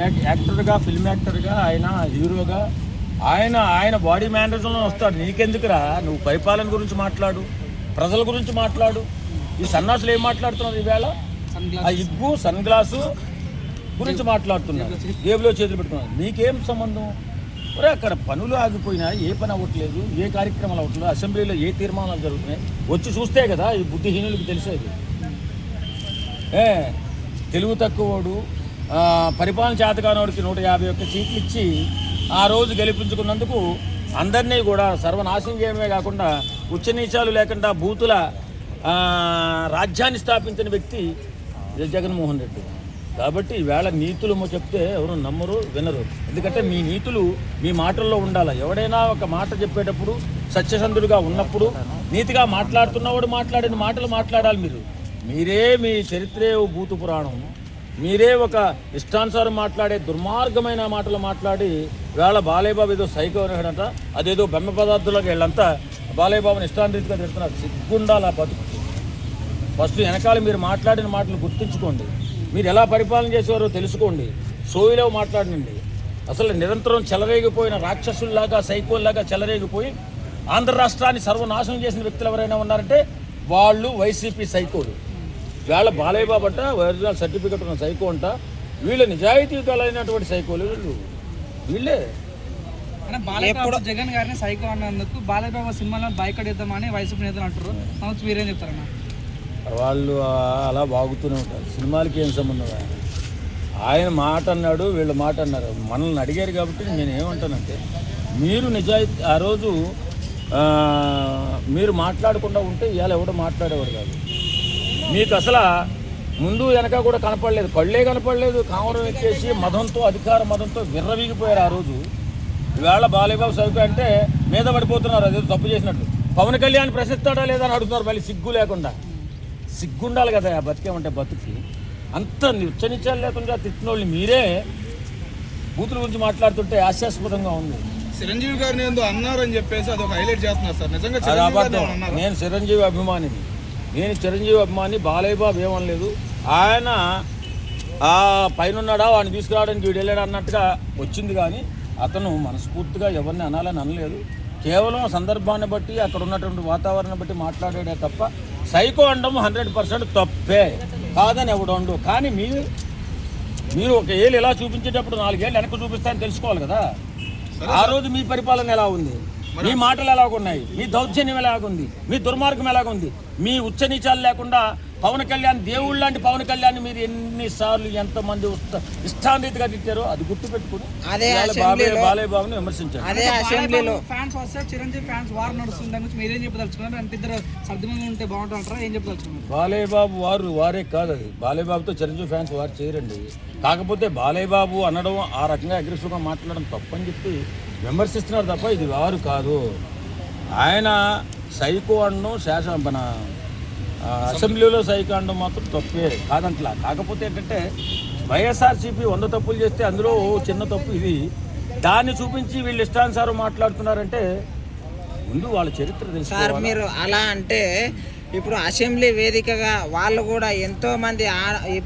యాక్- యాక్టర్గా ఫిల్మ్ యాక్టర్గా ఆయన హీరోగా ఆయన ఆయన బాడీ మేనరిజంలో వస్తాడు. నీకెందుకురా? నువ్వు పరిపాలన గురించి మాట్లాడు ప్రజల గురించి మాట్లాడు. ఈ సన్నాసులు ఏం మాట్లాడుతున్నారు ఈవేళ? ఆ ఇగ్గు సన్ గ్లాసు గురించి మాట్లాడుతున్నారు. జేబులో చేతులు పెట్టుకున్నారు. మీకేం సంబంధం? ఒరే అక్కడ పనులు ఆగిపోయినా ఏ పని అవ్వట్లేదు ఏ కార్యక్రమాలు అవ్వట్లేదు అసెంబ్లీలో ఏ తీర్మానాలు జరుగుతున్నాయి? వచ్చి చూస్తే కదా ఈ బుద్ధిహీనులకు తెలిసేది. ఏ తెలుగు తక్కువడు పరిపాలన చేతగానోడికి నూట యాభై ఒక్క సీట్లు ఇచ్చి ఆ రోజు గెలిపించుకున్నందుకు అందరినీ కూడా సర్వనాశనం చేయడమే కాకుండా ఉచ్చ నీచాలు లేకుండా బూతుల రాజ్యాన్ని స్థాపించిన వ్యక్తి జగన్మోహన్ రెడ్డి. కాబట్టి ఈవేళ నీతులు చెప్తే ఎవరు నమ్మరు వినరు. ఎందుకంటే మీ నీతులు మీ మాటల్లో ఉండాలి? ఎవడైనా ఒక మాట చెప్పేటప్పుడు సత్యసంధుడుగా ఉన్నప్పుడు నీతిగా మాట్లాడుతున్నవాడు మాట్లాడిన మాటలు మాట్లాడాలి మీరు. మీరే మీ చరిత్రే ఓ పురాణం. మీరే ఒక ఇష్టానుసారం మాట్లాడే దుర్మార్గమైన మాటలు మాట్లాడి వేళ బాలయ్యబాబు ఏదో సైకో అనేటంట అదేదో బెమ్మ పదార్థాలకు వీళ్ళంతా బాలయ్యబాబుని ఇష్టానురీతిగా తిడుతున్నారు. సిగ్గుండాలి బతుకు. ఫస్ట్ వెనకాల మీరు మాట్లాడిన మాటలు గుర్తుంచుకోండి. మీరు ఎలా పరిపాలన చేసేవారో తెలుసుకోండి. సోయిలో మాట్లాడినండి. అసలు నిరంతరం చెలరేగిపోయిన రాక్షసుల్లాగా సైకోల్లాగా చెలరేగిపోయి ఆంధ్ర రాష్ట్రాన్ని సర్వనాశనం చేసిన వ్యక్తులు ఎవరైనా ఉన్నారంటే వాళ్ళు వైసీపీ సైకోలు. వేళ బాలయ్య బాబు అంట ఒరిజినల్ సర్టిఫికెట్ ఉన్న సైకో అంట. వీళ్ళ నిజాయితీ కలిగినటువంటి సైకోలు వీళ్ళు. వీళ్ళే. జగన్ గారిని సైకో అన్నందుకు బాలయ్య బాబు సినిమాలో బైకట్ ఇద్దామని వైసీపీ నేతలు అంటారు మనకు మీరేం చెప్తారన్న వాళ్ళు అలా బాగుతూనే ఉంటారు. సినిమాలకి ఏం సంబంధం ఆయన ఆయన మాట అన్నాడు వీళ్ళ మాట అన్నారు. మనల్ని అడిగారు కాబట్టి నేను ఏమంటానంటే మీరు నిజాయితీ ఆ రోజు ఆ, మీరు మాట్లాడకుండా ఉంటే ఇవాళ ఎవడో మాట్లాడేవాడు కాదు. మీకు అసలు ముందు వెనక కూడా కనపడలేదు. కళ్ళే కనపడలేదు. కామరం ఎక్కేసి మదంతో అధికార మదంతో విర్రవీగిపోయారు ఆ రోజు. ఈవేళ బాలయ్యబాబు సౌక అంటే మీద పడిపోతున్నారు. అదేదో తప్పు చేసినట్టు. పవన్ కళ్యాణ్ ప్రశ్నిస్తాడా లేదా అని అడుగుతున్నారు. మళ్ళీ సిగ్గు లేకుండా. సిగ్గుండాలి కదా ఆ బతికేమంటే బతుకి అంత నిత్యనిత్యాలు లేకుండా తిట్టినోళ్ళు మీరే బూతుల గురించి మాట్లాడుతుంటే హాస్యాస్పదంగా ఉంది. చిరంజీవి గారిని అన్నారని చెప్పేసి అది ఒక హైలైట్ చేస్తున్నారు సార్. నిజంగా అది? నేను చిరంజీవి అభిమానిని. నేను చిరంజీవి అభిమాని బాలయ్య బాబు ఏమనలేదు ఆయన ఆ పైన ఉన్నాడా వాడిని తీసుకురావడానికి వీడు వెళ్ళాడు అన్నట్టుగా వచ్చింది కానీ అతను మనస్ఫూర్తిగా ఎవరిని అనాలని అనలేదు. కేవలం సందర్భాన్ని బట్టి అక్కడ ఉన్నటువంటి వాతావరణం బట్టి మాట్లాడాడే తప్ప సైకో అనడం హండ్రెడ్ పర్సెంట్ తప్పే. కాదని ఎవడు కానీ మీరు మీరు ఒక ఏళ్ళు ఎలా చూపించేటప్పుడు నాలుగేళ్ళు వెనక్కి చూపిస్తారని తెలుసుకోవాలి కదా. ఆ రోజు మీ పరిపాలన ఎలా ఉంది మీ మాటలు ఎలాగున్నాయి? మీ దౌర్జన్యం ఎలాగుంది? మీ దుర్మార్గం ఎలాగుంది? మీ ఉచ్చ నీచాలు లేకుండా పవన్ కళ్యాణ్ దేవుళ్ళ లాంటి పవన్ కళ్యాణ్ మీరు ఎన్నిసార్లు ఎంతమంది ఉస్త- ఇష్టాన్రీతిగా తిట్టారో అది గుర్తుపెట్టుకుని బాలయ్య అసెంబ్లీలో బాలయ్య బాబుని విమర్శించారు. అదే అసెంబ్లీలో ఫ్యాన్స్ వస్తే చిరంజీవి ఫ్యాన్స్ వార్ నడుస్తుంది దాని గురించి మీరేం చెప్పదలుచుకున్నారు? అంటే ఇద్దరు సర్దుమంగా ఉంటే బాగుంటుంటారా? ఏం చెప్పదలుచుకున్నారు? బాలయ్య బాబు వారు వారే కాదు అది. బాలయ్య బాబుతో చిరంజీవి ఫ్యాన్స్ వారు చేయరండి. కాకపోతే బాలయ్య బాబు అనడం ఆ రకంగా అగ్రెసివ్గా మాట్లాడడం తప్పని చెప్పి విమర్శిస్తున్నారు తప్ప ఇది వారు కాదు. ఆయన సైకో అనడం శాసన మన అసెంబ్లీలో సైకో అనడం మాత్రం తప్పే కాదంట్లా. కాకపోతే ఏంటంటే వైఎస్ఆర్సీపీ వంద తప్పులు చేస్తే అందులో చిన్న తప్పు ఇది. దాన్ని చూపించి వీళ్ళు ఇష్టానుసారం మాట్లాడుతున్నారంటే ముందు వాళ్ళ చరిత్ర సార్ తెలుసుకోవాలి మీరు అలా అంటే ఇప్పుడు అసెంబ్లీ వేదికగా వాళ్ళు కూడా ఎంతో మంది ఇప్పుడు